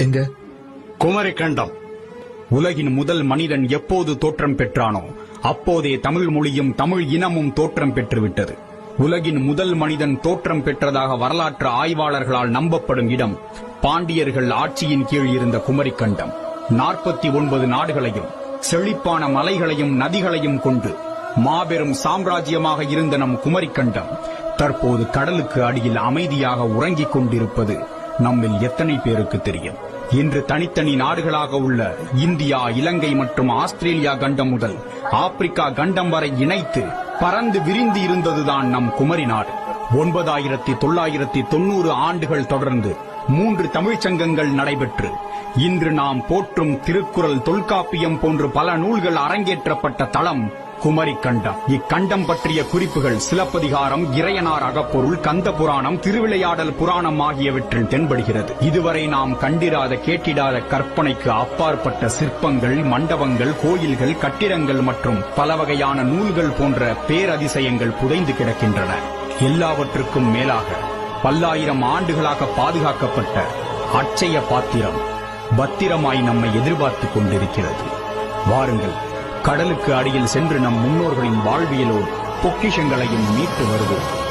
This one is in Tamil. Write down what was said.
எங்க? குமரிக்கண்டம். உலகின் முதல் மனிதன் எப்போது தோற்றம் பெற்றானோ அப்போதே தமிழ் மொழியும் தமிழ் இனமும் தோற்றம் பெற்றுவிட்டது. உலகின் முதல் மனிதன் தோற்றம் பெற்றதாக வரலாற்று ஆய்வாளர்களால் நம்பப்படும் இடம் பாண்டியர்கள் ஆட்சியின் கீழ் இருந்த குமரிக்கண்டம். நாற்பத்தி ஒன்பது நாடுகளையும் செழிப்பான மலைகளையும் நதிகளையும் கொண்டு மாபெரும் சாம்ராஜ்யமாக இருந்த நம் குமரிக்கண்டம் தற்போது கடலுக்கு அடியில் அமைதியாக உறங்கிக் கொண்டிருப்பது நம்மில் எத்தனை பேருக்கு தெரியும்? இன்று தனித்தனி நாடுகளாக உள்ள இந்தியா இலங்கை மற்றும் ஆஸ்திரேலியா கண்டம் முதல் ஆப்பிரிக்கா கண்டம் வரை இணைத்து பறந்து விரிந்து இருந்ததுதான் நம் குமரி நாடு. ஒன்பதாயிரத்தி தொள்ளாயிரத்தி தொண்ணூறு ஆண்டுகள் தொடர்ந்து மூன்று தமிழ்ச் சங்கங்கள் நடைபெற்று இன்று நாம் போற்றும் திருக்குறள் தொல்காப்பியம் போன்று பல நூல்கள் அரங்கேற்றப்பட்ட தளம் குமரிக்கண்டம். இக்கண்டம் பற்றிய குறிப்புகள் சிலப்பதிகாரம் இறையனார் அகப்பொருள் கந்த புராணம் திருவிளையாடல் புராணம் ஆகியவற்றில் தென்படுகிறது. இதுவரை நாம் கண்டிராத கேட்டிடாத கற்பனைக்கு அப்பாற்பட்ட சிற்பங்கள் மண்டபங்கள் கோயில்கள் கட்டிடங்கள் மற்றும் பல வகையான நூல்கள் போன்ற பேரதிசயங்கள் புதைந்து கிடக்கின்றன. எல்லாவற்றுக்கும் மேலாக பல்லாயிரம் ஆண்டுகளாக பாதுகாக்கப்பட்ட அச்சய பாத்திரம் பத்திரமாய் நம்மை எதிர்பார்த்துக் கொண்டிருக்கிறது. வாருங்கள் கடலுக்கு அடியில் சென்று நம் முன்னோர்களின் வாழ்வியலோடு பொக்கிஷங்களையும் மீட்டு வருவோம்.